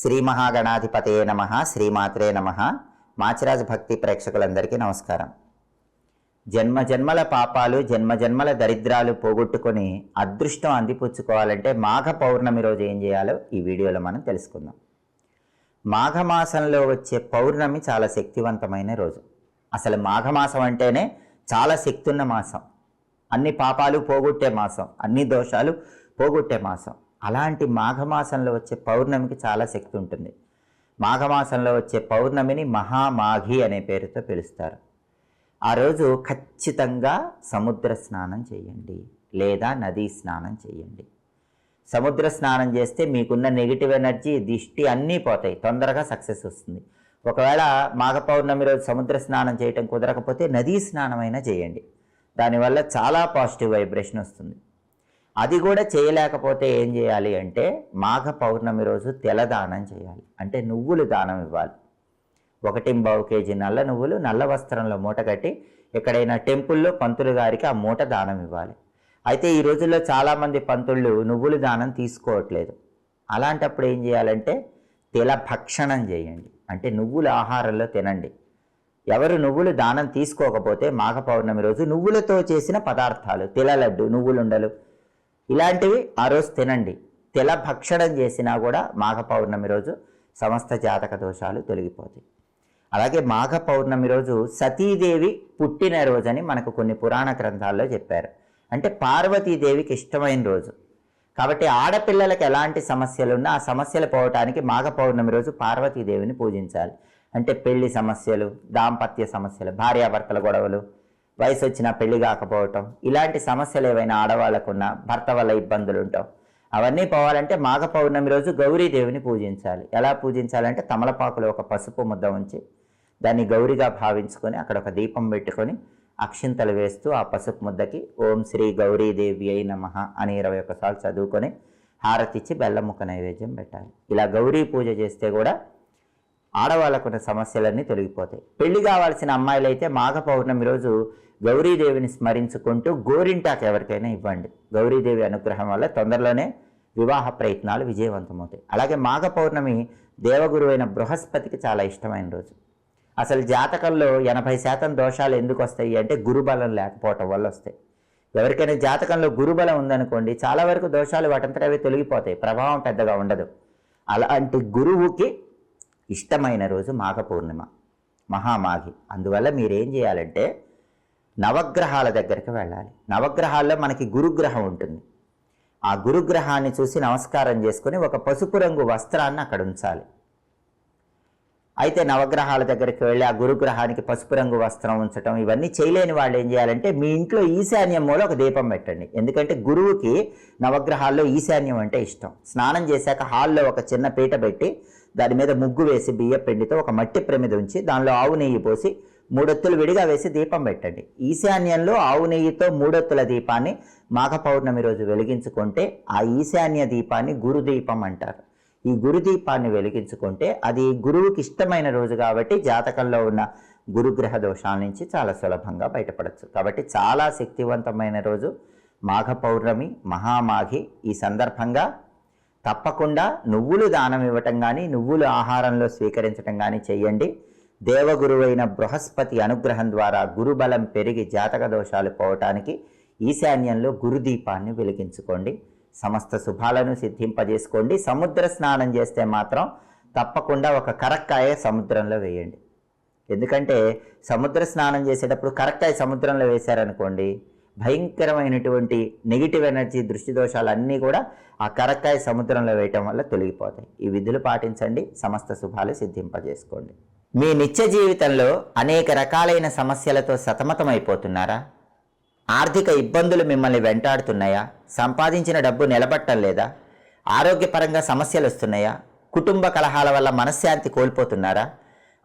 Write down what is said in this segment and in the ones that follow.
శ్రీ మహాగణాధిపతయే నమ శ్రీమాత్రే నమ. మాచిరాజ భక్తి ప్రేక్షకులందరికీ నమస్కారం. జన్మ జన్మల పాపాలు జన్మ జన్మల దరిద్రాలు పోగొట్టుకొని అదృష్టం అందిపుచ్చుకోవాలంటే మాఘ పౌర్ణమి రోజు ఏం చేయాలో ఈ వీడియోలో మనం తెలుసుకుందాం. మాఘమాసంలో వచ్చే పౌర్ణమి చాలా శక్తివంతమైన రోజు. అసలు మాఘమాసం అంటేనే చాలా శక్తున్న మాసం. అన్ని పాపాలు పోగొట్టే మాసం అన్ని దోషాలు పోగొట్టే మాసం. అలాంటి మాఘమాసంలో వచ్చే పౌర్ణమికి చాలా శక్తి ఉంటుంది. మాఘమాసంలో వచ్చే పౌర్ణమిని మహామాఘి అనే పేరుతో పిలుస్తారు. ఆ రోజు ఖచ్చితంగా సముద్ర స్నానం చేయండి లేదా నదీ స్నానం చేయండి. సముద్ర స్నానం చేస్తే మీకున్న నెగిటివ్ ఎనర్జీ దిష్టి అన్నీ పోతాయి. తొందరగా సక్సెస్ వస్తుంది. ఒకవేళ మాఘ పౌర్ణమి రోజు సముద్ర స్నానం చేయటం కుదరకపోతే నదీ స్నానమైనా చేయండి. దానివల్ల చాలా పాజిటివ్ వైబ్రేషన్ వస్తుంది. అది కూడా చేయలేకపోతే ఏం చేయాలి అంటే మాఘ పౌర్ణమి రోజు తెల దానం చేయాలి. అంటే నువ్వులు దానం ఇవ్వాలి. ఒకటి బావు కేజీ నల్ల నువ్వులు నల్ల వస్త్రంలో మూట కట్టి ఎక్కడైనా టెంపుల్లో పంతులు గారికి ఆ మూట దానం ఇవ్వాలి. అయితే ఈ రోజుల్లో చాలామంది పంతుళ్ళు నువ్వులు దానం తీసుకోవట్లేదు. అలాంటప్పుడు ఏం చేయాలంటే తెల భక్షణం చేయండి. అంటే నువ్వుల ఆహారంలో తినండి. ఎవరు నువ్వులు దానం తీసుకోకపోతే మాఘ పౌర్ణమి రోజు నువ్వులతో చేసిన పదార్థాలు తెల లడ్డు నువ్వులుండలు ఇలాంటివి ఆ రోజు తినండి. తెల భక్షణం చేసినా కూడా మాఘ పౌర్ణమి రోజు సమస్త జాతక దోషాలు తొలగిపోతాయి. అలాగే మాఘ పౌర్ణమి రోజు సతీదేవి పుట్టిన రోజని మనకు కొన్ని పురాణ గ్రంథాల్లో చెప్పారు. అంటే పార్వతీదేవికి ఇష్టమైన రోజు. కాబట్టి ఆడపిల్లలకు ఎలాంటి సమస్యలున్నా ఆ సమస్యలు పోవటానికి మాఘ పౌర్ణమి రోజు పార్వతీదేవిని పూజించాలి. అంటే పెళ్ళి సమస్యలు దాంపత్య సమస్యలు భార్యాభర్తల గొడవలు వయసు వచ్చిన పెళ్ళి కాకపోవటం ఇలాంటి సమస్యలు ఏవైనా ఆడవాళ్ళకున్నా భర్త వల్ల ఇబ్బందులు ఉంటాం అవన్నీ పోవాలంటే మాఘ పౌర్ణమి రోజు గౌరీదేవిని పూజించాలి. ఎలా పూజించాలంటే తమలపాకులో ఒక పసుపు ముద్ద ఉంచి దాన్ని గౌరిగా భావించుకొని అక్కడ ఒక దీపం పెట్టుకొని అక్షింతలు వేస్తూ ఆ పసుపు ముద్దకి ఓం శ్రీ గౌరీదేవి అయి నమ అని ఇరవై ఒకసార్లు చదువుకొని హారతిచ్చి బెల్లముఖ నైవేద్యం పెట్టాలి. ఇలా గౌరీ పూజ చేస్తే కూడా ఆడవాళ్ళకున్న సమస్యలన్నీ తొలగిపోతాయి. పెళ్ళి కావాల్సిన అమ్మాయిలైతే మాఘ పౌర్ణమి రోజు గౌరీదేవిని స్మరించుకుంటూ గోరింటాకు ఎవరికైనా ఇవ్వండి. గౌరీదేవి అనుగ్రహం వల్ల తొందరలోనే వివాహ ప్రయత్నాలు విజయవంతమవుతాయి. అలాగే మాఘ పౌర్ణమి దేవగురువైన బృహస్పతికి చాలా ఇష్టమైన రోజు. అసలు జాతకంలో ఎనభై శాతం దోషాలు ఎందుకు వస్తాయి అంటే గురుబలం లేకపోవటం వల్ల వస్తాయి. ఎవరికైనా జాతకంలో గురుబలం ఉందనుకోండి చాలా వరకు దోషాలు వాటంతట అవి తొలగిపోతాయి. ప్రభావం పెద్దగా ఉండదు. అలాంటి గురువుకి ఇష్టమైన రోజు మాఘ పౌర్ణిమ మహామాఘి. అందువల్ల మీరేం చేయాలంటే నవగ్రహాల దగ్గరికి వెళ్ళాలి. నవగ్రహాల్లో మనకి గురుగ్రహం ఉంటుంది. ఆ గురుగ్రహాన్ని చూసి నమస్కారం చేసుకుని ఒక పసుపు రంగు వస్త్రాన్ని అక్కడ ఉంచాలి. అయితే నవగ్రహాల దగ్గరికి వెళ్ళి ఆ గురుగ్రహానికి పసుపు రంగు వస్త్రం ఉంచడం ఇవన్నీ చేయలేని వాళ్ళు ఏం చేయాలంటే మీ ఇంట్లో ఈశాన్యం మూల ఒక దీపం పెట్టండి. ఎందుకంటే గురువుకి నవగ్రహాల్లో ఈశాన్యం అంటే ఇష్టం. స్నానం చేశాక హాల్లో ఒక చిన్న పీట పెట్టి దాని మీద ముగ్గు వేసి బియ్య పిండితో ఒక మట్టి ప్రమిద ఉంచి దానిలో ఆవు నెయ్యి పోసి మూడొత్తులు విడిగా వేసి దీపం పెట్టండి. ఈశాన్యంలో ఆవు నెయ్యితో మూడొత్తుల దీపాన్ని మాఘ పౌర్ణమి రోజు వెలిగించుకుంటే ఆ ఈశాన్య దీపాన్ని గురుదీపం అంటారు. ఈ గురుదీపాన్ని వెలిగించుకుంటే అది గురువుకి ఇష్టమైన రోజు కాబట్టి జాతకంలో ఉన్న గురుగ్రహ దోషాల నుంచి చాలా సులభంగా బయటపడచ్చు. కాబట్టి చాలా శక్తివంతమైన రోజు మాఘ పౌర్ణమి మహామాఘి. ఈ సందర్భంగా తప్పకుండా నువ్వులు దానం ఇవ్వటం కానీ నువ్వులు ఆహారంలో స్వీకరించటం కానీ చేయండి దేవగురువైన బృహస్పతి అనుగ్రహం ద్వారా గురుబలం పెరిగి జాతక దోషాలు పోవటానికి ఈశాన్యంలో గురుదీపాన్ని వెలిగించుకోండి. సమస్త శుభాలను సిద్ధింపజేసుకోండి. సముద్ర స్నానం చేస్తే మాత్రం తప్పకుండా ఒక కరక్కాయ సముద్రంలో వేయండి. ఎందుకంటే సముద్ర స్నానం చేసేటప్పుడు కరక్కాయ సముద్రంలో వేశారనుకోండి భయంకరమైనటువంటి నెగిటివ్ ఎనర్జీ దృష్టి దోషాలు అన్నీ కూడా ఆ కరక్కాయ సముద్రంలో వేయటం వల్ల తొలగిపోతాయి. ఈ విధులు పాటించండి. సమస్త శుభాలు సిద్ధింపజేసుకోండి. మీ నిత్య జీవితంలో అనేక రకాలైన సమస్యలతో సతమతమైపోతున్నారా? ఆర్థిక ఇబ్బందులు మిమ్మల్ని వెంటాడుతున్నాయా? సంపాదించిన డబ్బు నిలబట్టం లేదా? ఆరోగ్యపరంగా సమస్యలు వస్తున్నాయా? కుటుంబ కలహాల వల్ల మనశ్శాంతి కోల్పోతున్నారా?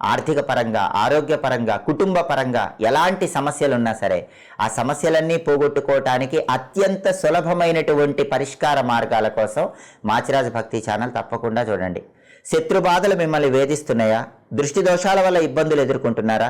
ఆర్థిక పరంగా ఆరోగ్యపరంగా కుటుంబ పరంగా ఎలాంటి సమస్యలున్నా సరే ఆ సమస్యలన్నీ పోగొట్టుకోవటానికి అత్యంత సులభమైనటువంటి పరిష్కార మార్గాల కోసం మాచిరాజు భక్తి ఛానల్ తప్పకుండా చూడండి. శత్రు బాధలు మిమ్మల్ని వేధిస్తున్నాయా? దృష్టి దోషాల వల్ల ఇబ్బందులు ఎదుర్కొంటున్నారా?